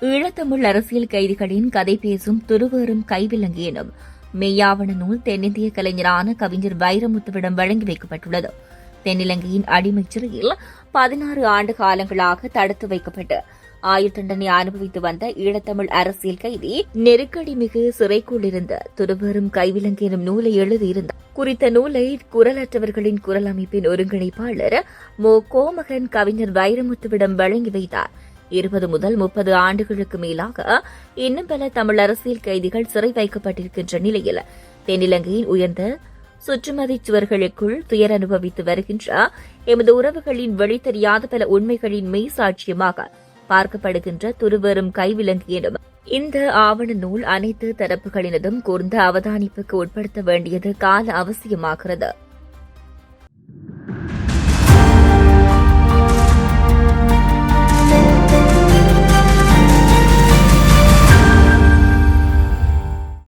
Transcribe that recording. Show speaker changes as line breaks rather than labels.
ஈழத்தமிழ் அரசியல் கைதிகளின் கதை பேசும் துருவேறும் கைவிலங்கு எனும் மெய்யாவண நூல் தென்னிந்திய கலைஞரான கவிஞர் வைரமுத்துவிடம் வழங்கி வைக்கப்பட்டுள்ளது. தென்னிலங்கையின் அடிமை சிறையில் பதினாறு ஆண்டு காலங்களாக தடுத்து வைக்கப்பட்டு ஆயுள் தண்டனை அனுபவித்து வந்த ஈழத்தமிழ் அரசியல் கைதி நெருக்கடி மிகு சிறைக்குள் இருந்த துருவரும் கைவிலங்கு எனும் நூலை எழுதியிருந்தார். குறித்த நூலை குரலற்றவர்களின் குரல் அமைப்பின் ஒருங்கிணைப்பாளர் மோ. கோமகன் கவிஞர் வைரமுத்துவிடம் வழங்கி வைத்தார். இருபது முதல் முப்பது ஆண்டுகளுக்கு மேலாக இன்னும் பல தமிழ் அரசியல் கைதிகள் சிறை வைக்கப்பட்டிருக்கின்ற நிலையில் தென்னிலங்கையின் உயர்ந்த சுற்றுமதி சுவர்களுக்குள் துயர் அனுபவித்து வருகின்ற எமது உறவுகளின் வெளித்தெரியாத பல உண்மைகளின் மெய் சாட்சியமாக பார்க்கப்படுகின்ற துருவரும் கைவிலங்கு எனும் இந்த ஆவண நூல் அனைத்து தரப்புகளினதும் கூர்ந்த அவதானிப்புக்கு உட்படுத்த வேண்டியது கால அவசியமாகிறது.